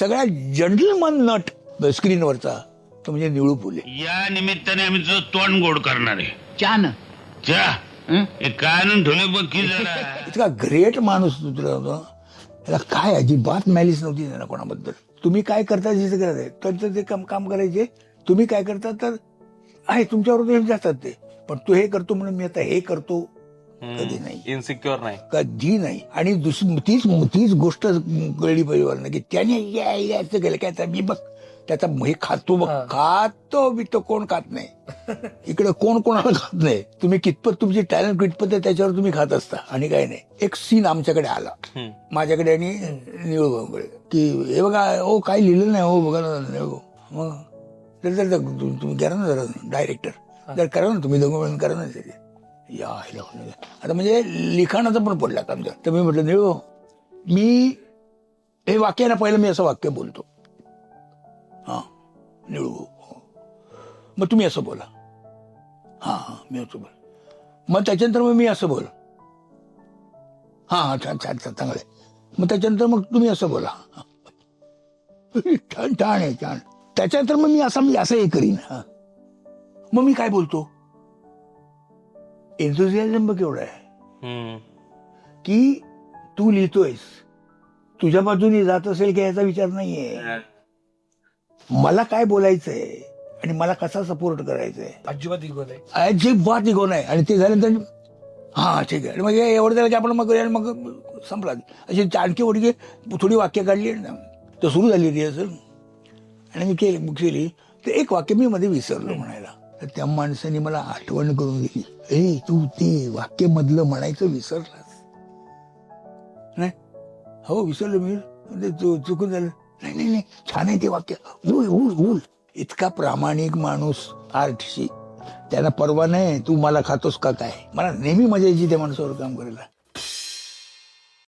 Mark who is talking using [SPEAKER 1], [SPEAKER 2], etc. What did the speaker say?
[SPEAKER 1] सगळ्यात gentleman nut स्क्रीनवरचा तो म्हणजे निळू फुले.
[SPEAKER 2] या निमित्ताने आम्ही तुझं तोंड गोड करणार आहे.
[SPEAKER 3] छान.
[SPEAKER 2] चा हे? कानून ठेवले बघ की जरा.
[SPEAKER 1] इतका ग्रेट माणूस तू तुला होता. त्याला काय अजिबात मॅलिस नव्हती त्यांना कोणाबद्दल. तुम्ही काय करता जिथे करत आहे त्यांचं ते काम काम करायचे. तुम्ही काय करता तर आहे तुमच्यावर ते जातात ते. पण तू हे करतो म्हणून मी आता हे करतो. कधी नाही.
[SPEAKER 4] इन्सिक्युअर नाही.
[SPEAKER 1] कधी नाही. आणि दुसरी तीच तीच गोष्ट कळली पाहिजे मला की त्याने या- याचं केलं. काय तर मी बघ त्याचा हे खातो बघ. खातो मी तो कोण खात नाही. इकडे कोण कोणाला खात नाही. तुम्ही कितपत तुमची टॅलेंट कितपत आहे त्याच्यावर तुम्ही खात असता. आणि काही नाही. एक सीन आमच्याकडे आला. माझ्याकडे आणि निळूभाऊकडे की हे बघा हो काय लिहिलं नाही हो बघा. मग तर तुम्ही करा ना जरा डायरेक्टर जर करा ना तुम्ही दोघं मिळून करा ना ते. या आता म्हणजे लिखाणाचं पण पडलं आता आमच्या तर मी म्हटलं निळू मी हे वाक्य ना पहिलं मी असं वाक्य बोलतो. हां निळू हो. मग तुम्ही असं बोला. हां हां मी असं बोल. मग त्याच्यानंतर मग मी असं बोल. हां हां छान छान छान चांगलं आहे. मग त्याच्यानंतर मग तुम्ही असं बोला. छान छान आहे छान. त्याच्यानंतर मग मी असं मी असं हे करीन. हां. मग मी काय बोलतो? एन्थुझियाझम बघ एवढा आहे. की तू लिहितोयस. तुझ्या बाजूने जात असेल की याचा विचार नाहीये. मला काय बोलायचंय आणि मला कसा सपोर्ट करायचंय.
[SPEAKER 3] अजिबात इगो नाही.
[SPEAKER 1] अजिबात इगो नाही. आणि ते झाल्यानंतर हा ठीक आहे. आणि मग हे एवढं झालं की आपण मग आणि मग संपला. अशी आणखी ओढी थोडी वाक्य काढली आणि तर सुरू झाली रिहर्सल आणि मी केली केली. तर एक वाक्य मी मध्ये विसरलो म्हणायला. तर त्या माणसाने मला आठवण करून दिली. अरे तू ते वाक्य मधलं म्हणायचं विसरलास. नाही. हो विसरलो मी. म्हणजे चुकून झालं. नाही नाही नाही. छान आहे ते वाक्य. उल उल उल. इतका प्रामाणिक माणूस आर्टशी. त्याला परवा नाही. तू मला खातोस का काय? मला नेहमी मजा यायची त्या माणसावर काम करायला.